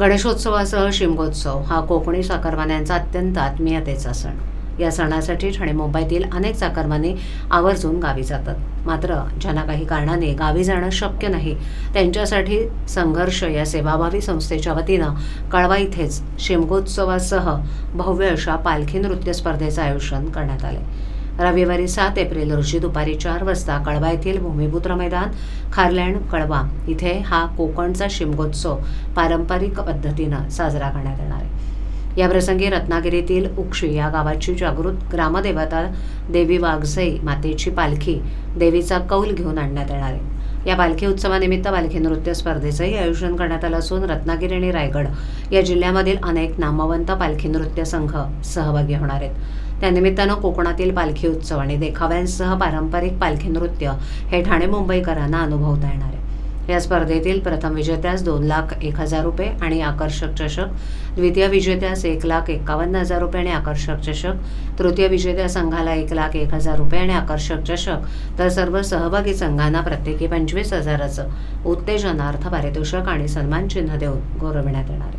गणेशोत्सवासह शिमगोत्सव हा कोकणी चाकरमान्यांचा अत्यंत आत्मीयतेचा सण. या सणासाठी ठाणे मुंबईतील अनेक चाकरमाने आवर्जून गावी जातात. मात्र ज्यांना काही कारणाने गावी जाणं शक्य नाही त्यांच्यासाठी संघर्ष या सेवाभावी संस्थेच्या वतीनं कळवा इथेच शिमगोत्सवासह भव्य अशा पालखी नृत्य स्पर्धेचं आयोजन करण्यात आले रविवारी सात एप्रिल रोजी दुपारी चार वाजता कळवा येथील भूमिपुत्र मैदान खारलँड कळवा. इथे हा कोकणचा शिमगोत्सव पारंपरिक पद्धतीनं साजरा करण्यात येणार आहे. याप्रसंगी रत्नागिरीतील उक्षी या गावाची जागृत ग्रामदेवता देवी वाघसई मातेची पालखी देवीचा कौल घेऊन आणण्यात येणार आहे. या पालखी उत्सवानिमित्त पालखी नृत्य स्पर्धेचंही आयोजन करण्यात आलं असून रत्नागिरी आणि रायगड या जिल्ह्यामधील अनेक नामवंत पालखी नृत्य संघ सहभागी होणार आहेत. त्यानिमित्तानं कोकणातील पालखी उत्सव आणि देखाव्यांसह पारंपरिक पालखी नृत्य हे ठाणे मुंबईकरांना अनुभवता येणार आहे या स्पर्धेतील प्रथम विजेत्यास दोन लाख एक हजार रुपये आणि आकर्षक चषक द्वितीय विजेत्यास एक लाख एकावन्न हजार रुपये आणि आकर्षक चषक तृतीय विजेत्या संघाला एक लाख एक हजार रुपये आणि आकर्षक चषक तर सर्व सहभागी संघांना प्रत्येकी पंचवीस हजाराचं उत्तेजनार्थ पारितोषिक आणि सन्मान चिन्ह देऊन गौरविण्यात येणार आहे.